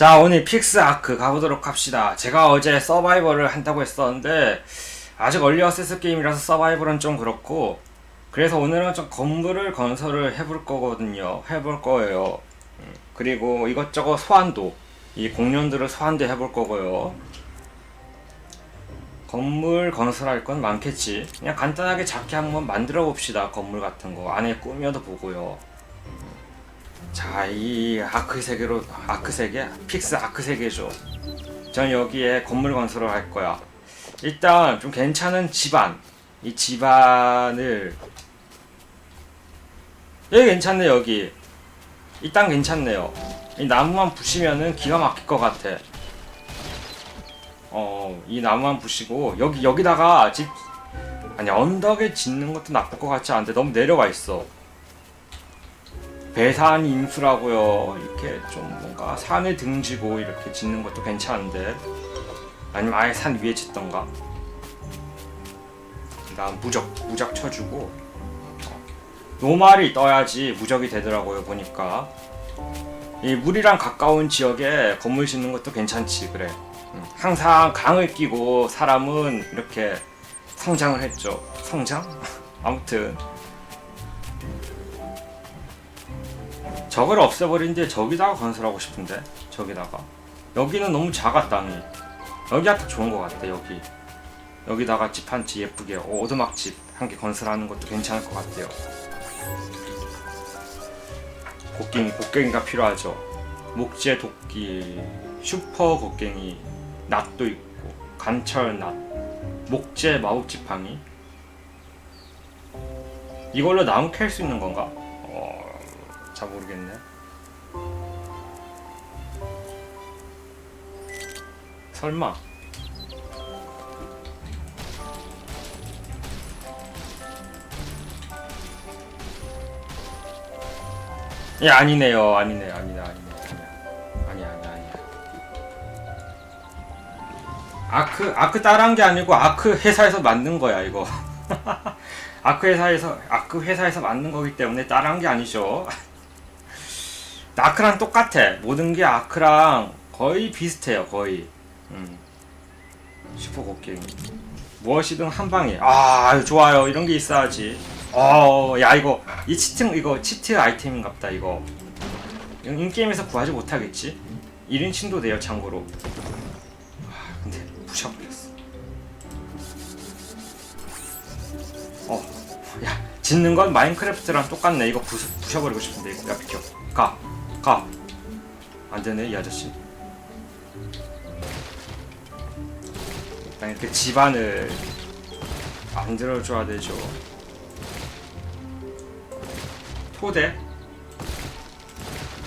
자 오늘 픽스 아크 가보도록 합시다. 제가 어제 서바이벌을 한다고 했었는데 아직 얼리 어세스 게임이라서 서바이벌은 좀 그렇고 그래서 오늘은 좀 건물을 건설을 해볼 거거든요. 해볼 거예요. 음, 그리고 이것저것 소환도 이 공룡들을 소환도 해볼 거고요. 건물 건설할 건 많겠지. 그냥 간단하게 작게 한번 만들어 봅시다. 건물 같은 거. 안에 꾸며도 보고요 자, 이 아크 세계로 아크 세계 픽스 아크 세계죠. 전 여기에 건물 건설을 할 거야. 일단 좀 괜찮은 집안. 이 집안을 여기 괜찮네 여기. 이 땅 괜찮네요. 이 나무만 부시면은 기가 막힐 것 같아. 어, 이 나무만 부시고 여기 여기다가 집 아니 언덕에 짓는 것도 나쁠 것 같지 않은데 너무 내려와 있어. 배산 인수라고요. 이렇게 좀 뭔가 산에 등지고 이렇게 짓는 것도 괜찮은데 아니면 아예 산 위에 짓던가. 그다음 무적 무적 쳐주고 어, 노말이 떠야지 무적이 되더라고요 보니까 이 물이랑 가까운 지역에 건물 짓는 것도 괜찮지 그래. 음, 항상 강을 끼고 사람은 이렇게 성장을 했죠. 성장? 아무튼 저걸 없애버린데 저기다가 건설하고 싶은데 저기다가. 여기는 너무 작아 땅이. 여기가 딱 좋은 것 같아 여기. 여기다가 집 한 채 예쁘게 오두막집 한 개 건설하는 것도 괜찮을 것 같아요. 곡괭이 곡괭이가 필요하죠. 목재 도끼 슈퍼 곡괭이 낫도 있고 간철 낫 목재 마법 지팡이. 이걸로 나무 캘 수 있는 건가? 어... 잘 모르겠네. 설마. 예 아니네요. 아니네 아니네 아니네 아니야 아니야 아니야 아니야. 아크 아크 따라한 게 아니고 아크 회사에서 만든 거야 이거. 아크 회사에서 아크 회사에서 만든 거기 때문에 따라한 게 아니죠 아크랑 똑같아. 모든 게 아크랑 거의 비슷해요. 거의. 음. 슈퍼 곡괭이. 무엇이든 한 방에. 아 좋아요. 이런 게 있어야지. 어, 야 이거 이 치트 이거 치트 아이템인갑다 이거. 인게임에서 구하지 못하겠지. 1인칭도 돼요 참고로. 아 근데 부셔버렸어. 어, 야 짓는 건 마인크래프트랑 똑같네. 이거 부, 부셔버리고 싶은데 이거 야 비켜. 가. 가. 안 되네, 이 아저씨. 이렇게 집안을 만들어줘야 되죠. 토대?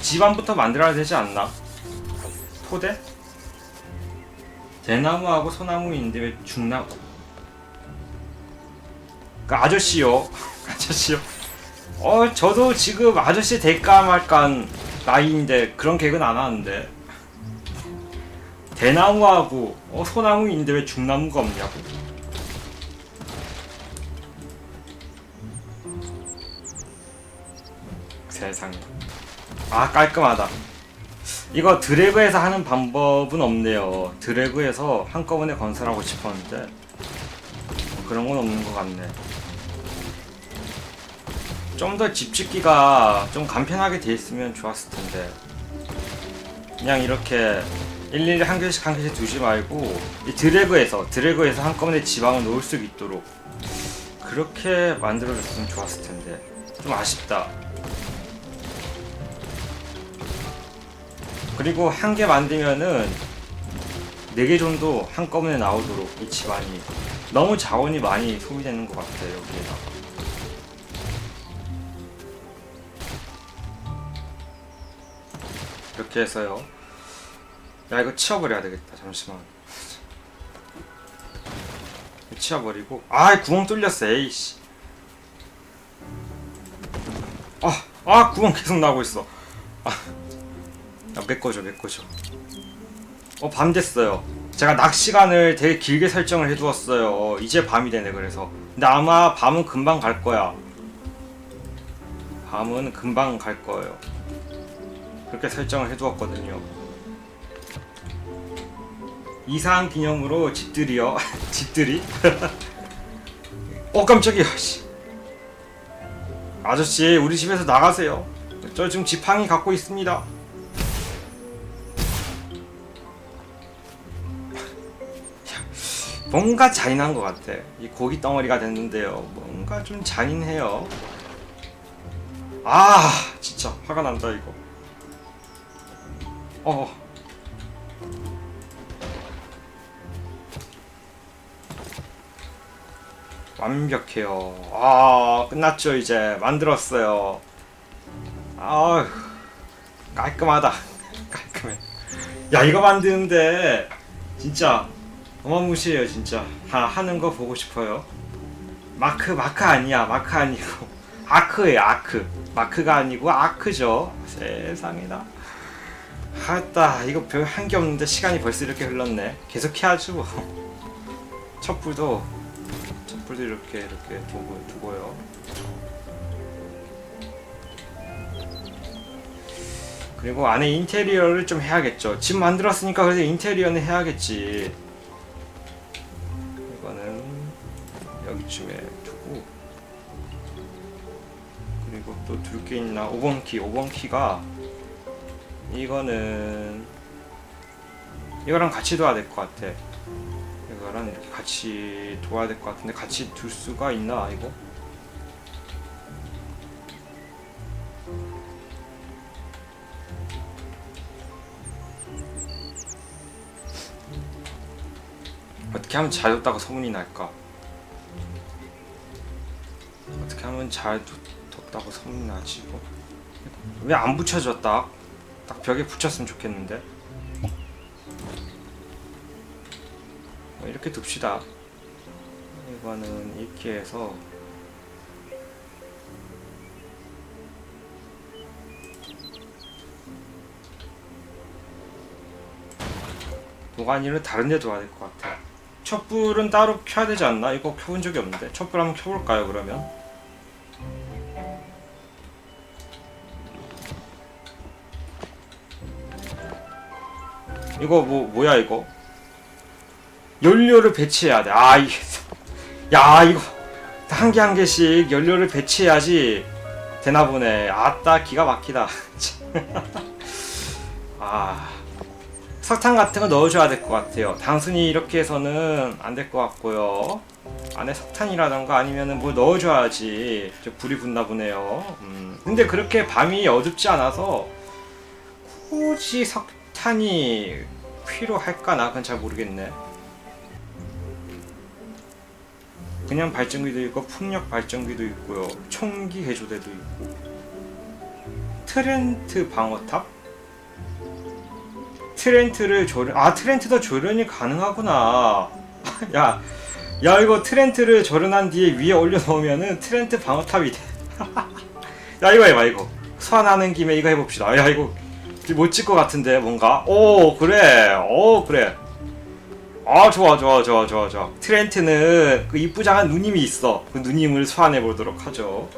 집안부터 만들어야 되지 않나? 토대? 대나무하고 소나무 있는데 왜 중나무? 그 아저씨요. 아저씨요. 어, 저도 지금 아저씨 될까 말까 나이인데 그런 계획은 안 하는데. 대나무하고 어, 소나무 인데 왜 중나무가 없냐고. 세상에. 아 깔끔하다. 이거 드래그해서 하는 방법은 없네요. 드래그해서 한꺼번에 건설하고 싶었는데 그런 건 없는 것 같네 좀 더 집 짓기가 좀 간편하게 돼 있으면 좋았을 텐데. 그냥 이렇게 일일이 한 개씩 한 개씩 두지 말고 이 드래그해서 드래그해서 한꺼번에 지방을 놓을 수 있도록 그렇게 만들어줬으면 좋았을 텐데. 좀 아쉽다. 그리고 한 개 만들면은 네 개 정도 한꺼번에 나오도록 이 집안이. 너무 자원이 많이 소비되는 것 같아요 여기에다가 이렇게 해서요. 야 이거 치워버려야 되겠다. 잠시만. 치워버리고 아 구멍 뚫렸어. 에이씨. 아, 아 구멍 계속 나고 있어. 아, 야, 메꿔줘, 메꿔줘. 어, 밤 됐어요. 제가 낮 시간을 되게 길게 설정을 해두었어요. 이제 밤이 되네, 그래서. 근데 아마 밤은 금방 갈 거야. 밤은 금방 갈 거예요. 그렇게 설정을 해두었거든요. 이상 기념으로 집들이요. 집들이? 어 깜짝이야. 씨. 아저씨 우리 집에서 나가세요. 저 지금 지팡이 갖고 있습니다. 뭔가 잔인한 것 같아. 이 고기 덩어리가 됐는데요. 뭔가 좀 잔인해요. 아, 진짜 화가 난다 이거. 어. 완벽해요. 아, 끝났죠 이제 만들었어요. 아, 깔끔하다. 깔끔해. 야 이거 만드는데 진짜 어마무시해요 진짜 하, 하는 거 보고 싶어요 마크 마크 아니야 마크 아니고 아크예요 아크 마크가 아니고 아크죠 세상에나 하다 이거 별 한 게 없는데 시간이 벌써 이렇게 흘렀네. 계속 해야죠 뭐. 촛불도 촛불도 이렇게 이렇게 두고 두고요. 그리고 안에 인테리어를 좀 해야겠죠. 집 만들었으니까 그래도 인테리어는 해야겠지. 이거는 여기쯤에 두고. 그리고 또 둘 게 있나? 5번 키 5번 키가 이거는 이거랑 같이 둬야 될 것 같아 이거랑 이렇게 같이 둬야 될 것 같은데 같이 둘 수가 있나 이거 어떻게 하면 잘 뒀다고 소문이 날까? 어떻게 하면 잘 뒀- 뒀다고 소문이 나지? 왜 안 붙여졌다? 딱 벽에 붙였으면 좋겠는데. 어, 이렇게 둡시다. 이거는 이렇게 해서 도가니를 다른 데 둬야 될 것 같아. 촛불은 따로 켜야 되지 않나? 이거 켜본 적이 없는데. 촛불 한번 켜볼까요, 그러면? 이거 뭐 뭐야 이거? 연료를 배치해야 돼. 아 이게 야 이거 한 개한 개씩 연료를 배치해야지 되나 보네. 아따 기가 막히다. 아 석탄 같은 거 넣어줘야 될 것 같아요. 단순히 이렇게 해서는 안 될 것 같고요. 안에 석탄이라던가 아니면은 뭐 넣어줘야지 저 불이 붙나 보네요. 음. 근데 그렇게 밤이 어둡지 않아서 굳이 석 탄이 필요할까 나 그건 잘 모르겠네. 그냥 발전기도 있고 풍력 발전기도 있고요. 총기 개조대도 있고 트렌트 방어탑 트렌트를 조련 아 트렌트도 조련이 가능하구나 야, 야 이거 트렌트를 조련한 뒤에 위에 올려 놓으면은 트렌트 방어탑이 돼. 야 이거 해봐 이거 소환하는 김에 이거 해봅시다. 야 이거 못찍것 같은데 뭔가 오 그래 오 그래 아 좋아 좋아 좋아 좋아 좋아 트렌트는 그 이쁘장한 누님이 있어 그 누님을 소환해 보도록 하죠.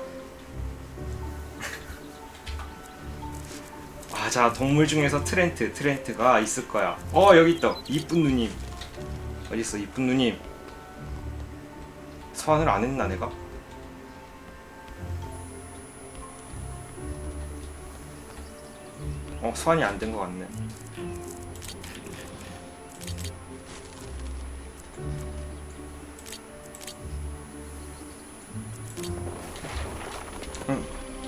아, 자, 동물 중에서 트렌트, 트렌트가 있을 거야. 어, 여기 있다. 이쁜 누님. 어딨어, 이쁜 누님. 소환을 안 했나, 내가? 어, 소환이 안 된 것 같네.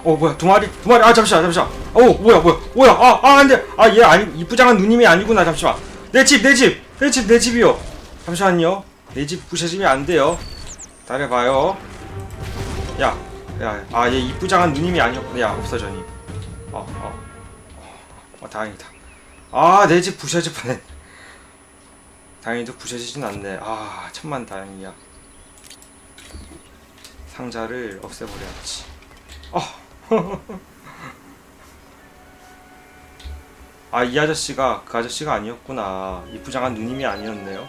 어 뭐야 두 마리 두 마리 아 잠시만 잠시만. 어 뭐야 뭐야 뭐야 아 아 안돼. 아 얘 아니 이쁘장한 누님이 아니구나 잠시만. 내 집 내 집 내 집 내 집이요. 잠시만요. 내 집 부셔지면 안 돼요. 기다려봐요. 야 야 아 얘 이쁘장한 누님이 아니었구나 야 없어져니. 어어 어, 어, 다행이다 아 내 집 부셔질 뻔했 다행히도 부셔지진 않네 아 천만 다행이야 상자를 없애버려야지 어 아, 이 아저씨가 그 아저씨가 아니었구나. 이쁘장한 누님이 아니었네요.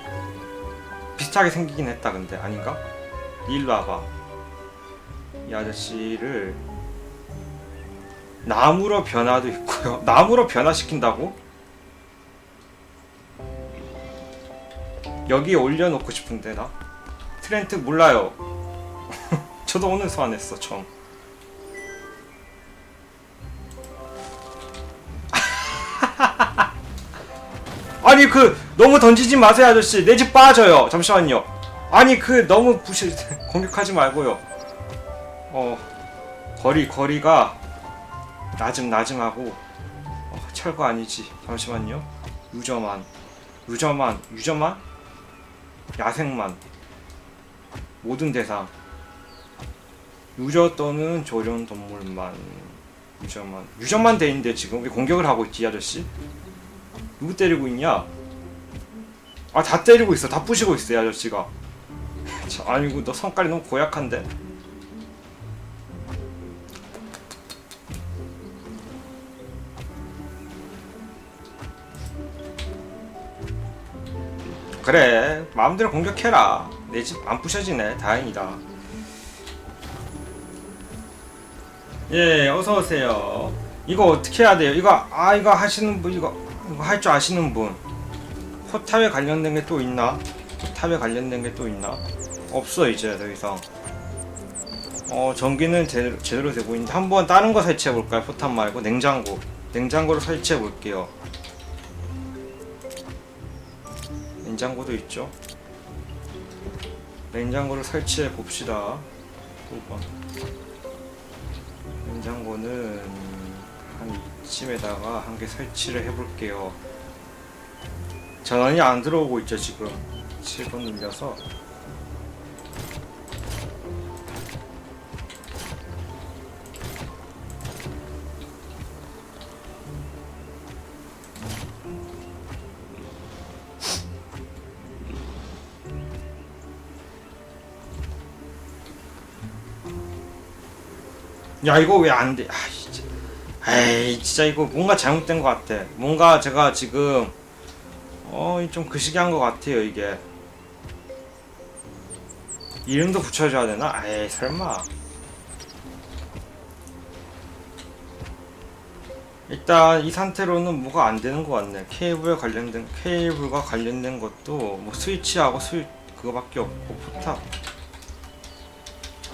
비슷하게 생기긴 했다, 근데. 아닌가? 일로 와봐. 이 아저씨를 나무로 변화도 있고요. 나무로 변화시킨다고? 여기에 올려놓고 싶은데 나? 트렌트 몰라요. 저도 오늘 소환했어 정 아니 그 너무 던지지 마세요 아저씨. 내 집 빠져요. 잠시만요. 아니 그 너무 부실 공격하지 말고요. 어 거리 거리가 낮음하고 어, 철거 아니지. 잠시만요. 유저만. 유저만 유저만? 야생만. 모든 대상. 유저 또는 조련 동물만. 유저만. 유저만 돼 있는데 지금? 왜 공격을 하고 있지 이 아저씨? 누구 때리고 있냐? 아 다 때리고 있어. 다 부시고 있어 이 아저씨가. 참, 아니고 너 성깔이 너무 고약한데 그래 마음대로 공격해라. 내 집 안 부셔지네. 다행이다. 예 어서 오세요. 이거 어떻게 해야 돼요? 이거 아 이거 하시는 분 이거 이거 할 줄 아시는 분. 포탑에 관련된 게 또 있나? 포탑에 관련된 게 또 있나? 없어 이제 더 이상. 어 전기는 제대로, 제대로 되고 있는데 한번 다른 거 설치해 볼까요? 포탑 말고 냉장고. 냉장고를 설치해 볼게요 냉장고도 있죠. 냉장고를 설치해 봅시다. 5번. 냉장고는 한 이쯤에다가 한 개 설치를 해볼게요. 전원이 안 들어오고 있죠 지금. 7번 눌려서. 야 이거 왜 안 돼? 아 진짜. 에이 진짜 이거 뭔가 잘못된 것 같아. 뭔가 제가 지금 어좀 그시기한 것 같아요 이게. 이름도 붙여줘야 되나? 에이 설마. 일단 이 상태로는 뭐가 안 되는 것 같네. 케이블에 관련된 케이블과 관련된 것도 뭐 스위치하고 스위 그거밖에 없고 포탑.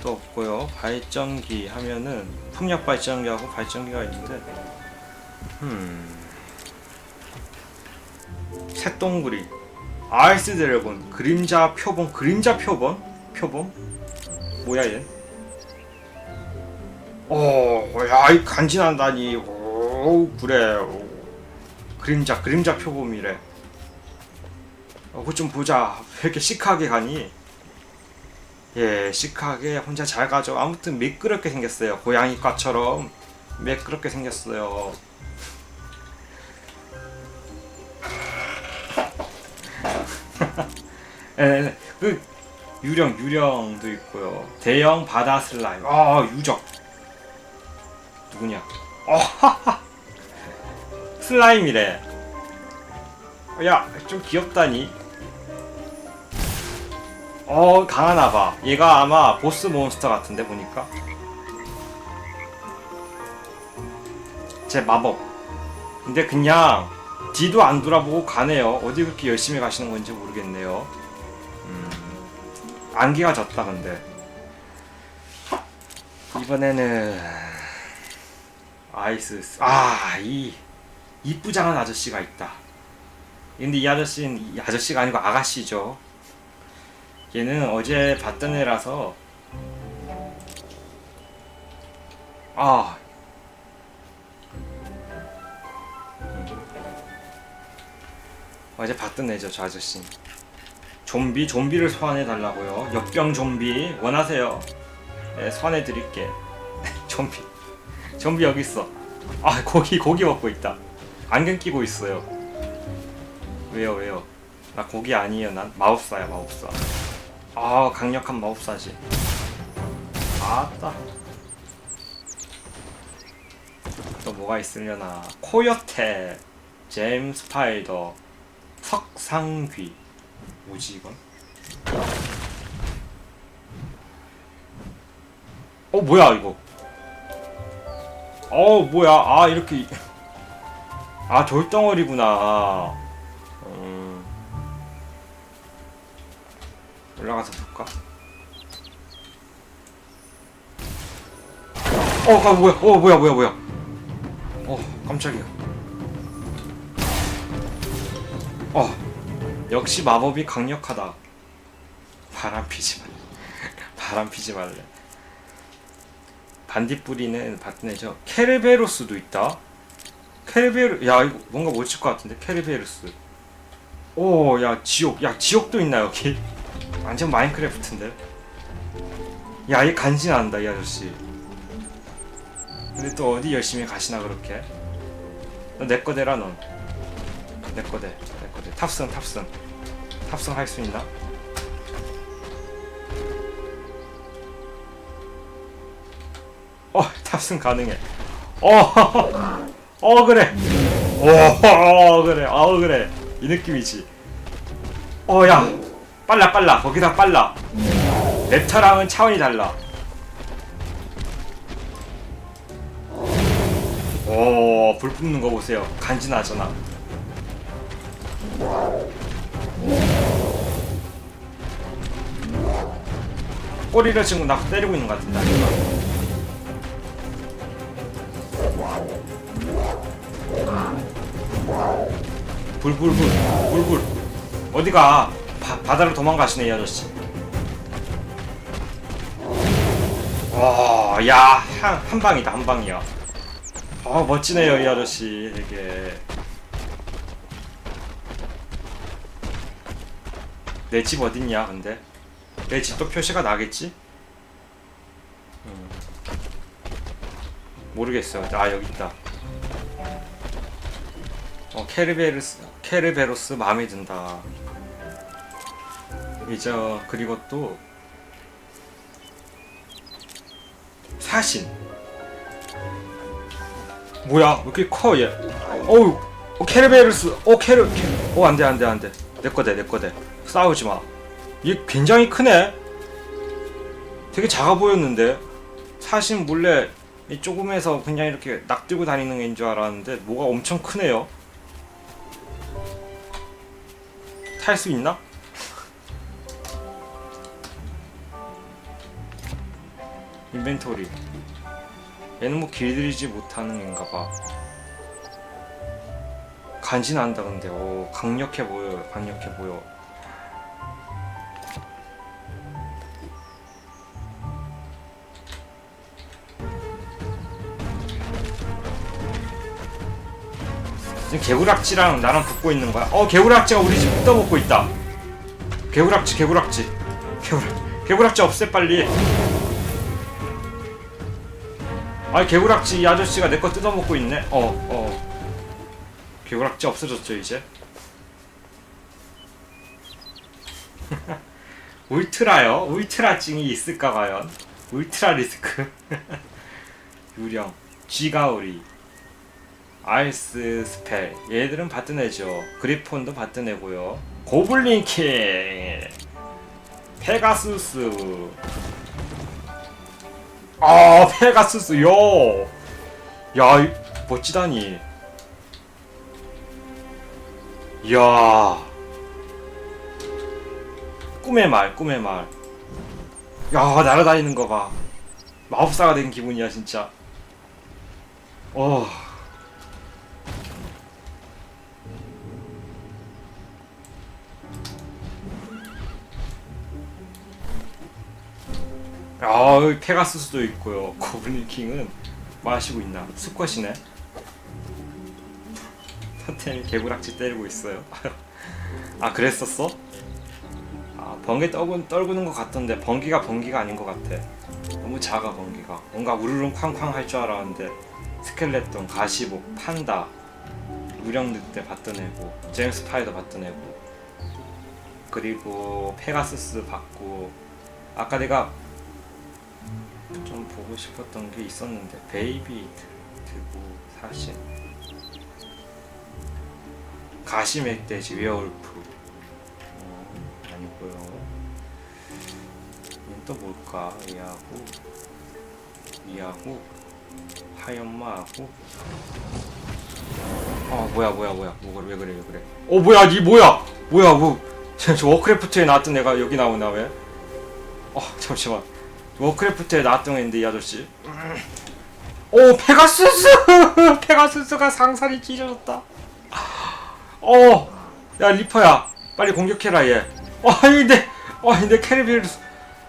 또 없고요. 발전기 하면은 풍력 발전기하고 발전기가 있는데, 음, 새똥구리, 아이스 드래곤, 그림자 표본, 그림자 표본, 표본, 뭐야 얘? 오, 야, 이 간지난다니. 오, 그래. 오. 그림자, 그림자 표범이래. 어, 그거 좀 보자. 왜 이렇게 시크하게 가니? 예, 시크하게 혼자 잘 가죠. 아무튼 매끄럽게 생겼어요. 고양이과처럼 매끄럽게 생겼어요. 예, 그 유령, 유령도 있고요. 대형 바다 슬라임. 아, 유적. 누구냐? 어, 슬라임이래. 야, 좀 귀엽다니. 어 강하나봐. 얘가 아마 보스 몬스터 같은데 보니까. 제 마법. 근데 그냥 뒤도 안 돌아보고 가네요. 어디 그렇게 열심히 가시는 건지 모르겠네요. 음, 안개가 졌다 근데. 이번에는 아이스 아이 이쁘장한 아저씨가 있다. 근데 이 아저씨는 이 아저씨가 아니고 아가씨죠 얘는 어제 봤던 애라서. 아. 음. 어제 봤던 애죠 저 아저씨. 좀비 좀비를 소환해 달라고요. 역병 좀비 원하세요? 네, 소환해 드릴게. 좀비. 좀비 여기 있어. 아 고기 고기 먹고 있다. 안경 끼고 있어요. 왜요 왜요? 나 고기 아니에요. 난 마법사야 마법사 아 강력한 마법사지. 아따. 또 뭐가 있으려나. 코요테 잼 스파이더 석상귀. 뭐지 이건? 어 뭐야 이거? 어 뭐야. 아 이렇게. 아 돌덩어리구나 올라가서 볼까? 어, 아, 뭐야? 어, 뭐야, 뭐야, 뭐야? 어, 깜짝이야. 어, 역시 마법이 강력하다. 바람 피지 말래. 바람 피지 말래. 반딧불이는 바트네죠. 케르베로스도 있다. 케르베르, 야 이거 뭔가 못칠것 같은데 케르베로스. 오, 야 지옥, 야 지옥도 있나 여기? 완전 마인크래프트인데. 야, 얘 간지난다 이 아저씨. 근데 또 어디 열심히 가시나 그렇게? 너 내 거 대라 넌. 내 거 대, 내 거 대. 탑승, 탑승. 탑승 할 수 있나? 어, 탑승 가능해. 어, 어 그래. 어, 그래. 어 그래. 이 느낌이지. 어, 야, 빨라, 빨라. 거기다 빨라. 랩터랑은 차원이 달라. 오, 불 뿜는 거 보세요. 간지나잖아. 꼬리를 지금 나 때리고 있는 것 같은데. 불불불 불불 어디가 바, 바다로 도망가시네 이 아저씨. 와야한 한 방이다 한 방이야 아 멋지네요 이 아저씨 되게. 내 집 어딨냐 근데? 내 집도 표시가 나겠지? 음. 모르겠어요 아 여기 있다. 어 케르베르스 케르베로스 마음에 든다. 이제 그리고 또 사신. 뭐야? 왜 이렇게 커 얘? 어우, 어, 케르베르스. 어 케르. 케... 어 안돼 안돼 안돼. 내 거대 내 거대. 싸우지 마. 얘 굉장히 크네. 되게 작아 보였는데 사신 몰래 이 조금해서 그냥 이렇게 낚들고 다니는 애인 줄 알았는데 뭐가 엄청 크네요. 탈 수 있나? 인벤토리 얘는 뭐 길들이지 못하는 앤가 봐 간지난다 근데 오 강력해 보여요 강력해 보여 지금 개구락지랑 나랑 붙고 있는 거야. 어, 개구락지가 우리 집 뜯어먹고 있다. 개구락지, 개구락지. 개구락, 개구락지 없애, 빨리. 아, 개구락지 이 아저씨가 내 거 뜯어먹고 있네. 어, 어. 개구락지 없어졌죠, 이제? 울트라요? 울트라증이 있을까, 과연? 울트라 리스크. 유령. 쥐가오리. 아이스 스펠 얘들은 바트네죠 그리폰도 바트네고요 고블린킹 페가수스 아 페가수스 요야 이- 멋지다니. 이야. 꿈의 말 꿈의 말야 날아다니는 거봐. 마법사가 된 기분이야 진짜. 어 아, 페가수스도 있고요. 고블린 킹은 마시고 있나? 수컷이네. 터템이 개구락지 때리고 있어요. 아, 그랬었어? 아, 번개 떨군, 떨구는 것 같던데 번개가 번개가 아닌 것 같아. 너무 작아 번개가. 뭔가 우르릉 쾅쾅 할 줄 알았는데 스켈레톤, 가시복, 판다, 무령 늑대 받던 애고 제임스 파이더 받던 애고 그리고 페가수스 받고 아까 내가 좀 보고 싶었던 게 있었는데 베이비 드고 사신 가시맥돼지 웨어울프. 어, 아니고요. 또 뭘까? 얘하고 얘하고 하연마하고. 어 뭐야 뭐야 뭐야. 뭐가 왜 그래 왜 그래. 어 뭐야 니 뭐야? 뭐야 뭐. 저, 저 워크래프트에 나왔던 애가 여기 나오나 왜? 어 잠시만 워크래프트에 나왔던 애인데 이 아저씨. 오 페가수스! 페가수스가 상살이 찢어졌다. 어야 리퍼야. 빨리 공격해라 얘. 어, 아닌데 아닌데 캐리베로스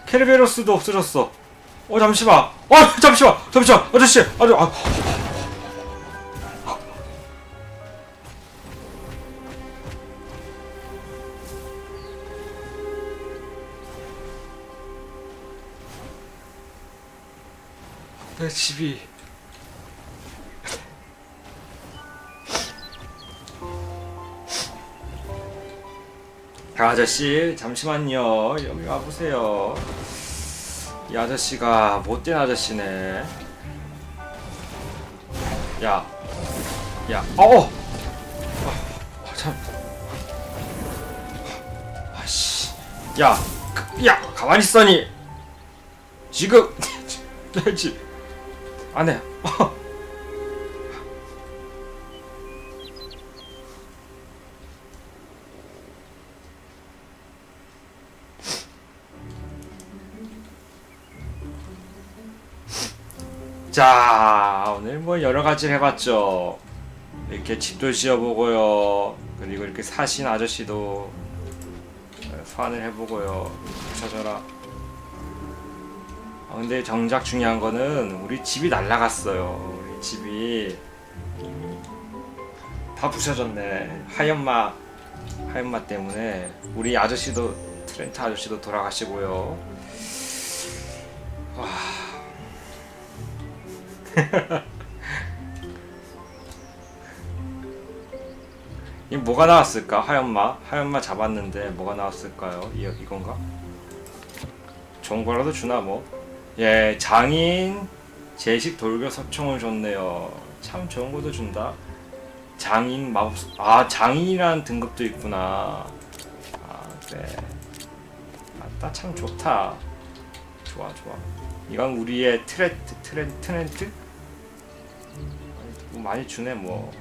캐리베로스도 없어졌어. 어 잠시만. 어 잠시만. 잠시만. 아저씨 아저 아, 내 집이. 아저씨 잠시만요. 여기 와보세요. 이 아저씨가 못된 아저씨네. 야, 야, 어, 어, 어, 참, 아씨, 야, 그, 야, 가만히 있어니. 지금, 지 안해, 어. 자 오늘 뭐 여러 가지를 해봤죠. 이렇게 집도 지어보고요. 그리고 이렇게 사신 아저씨도 소환을 해보고요. 찾아라 아, 근데 정작 중요한 거는 우리 집이 날라갔어요 우리 집이 다 부셔졌네 하얀마 하얀마 때문에 우리 아저씨도 트렌트 아저씨도 돌아가시고요 와 이 뭐가 나왔을까? 하얀마 하얀마 잡았는데 뭐가 나왔을까요? 이 이건가? 좋은 거라도 주나 뭐? 예 장인 제식 돌격 석청을 줬네요. 참 좋은 것도 준다. 장인 마법 아 장인이라는 등급도 있구나. 아 그래. 아따 참 좋다. 좋아 좋아. 이건 우리의 트렌트 트렌 트렌트? 뭐 많이 주네 뭐.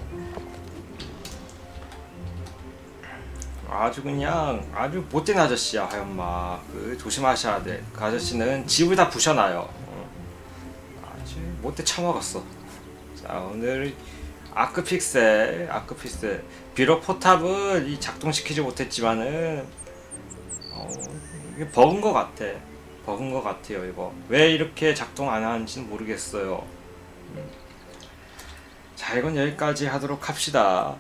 아주 그냥 아주 못된 아저씨야 하얀마. 그 조심하셔야 돼그 아저씨는 집을 다 부셔놔요. 어. 아주 못돼 처먹었어. 자 오늘 아크픽셀 아크픽셀. 비록 포탑을 이 작동시키지 못했지만은 어, 이게 버그인 것 같아. 버그인 것 같아요 이거. 왜 이렇게 작동 안 하는지는 모르겠어요. 음. 자 이건 여기까지 하도록 합시다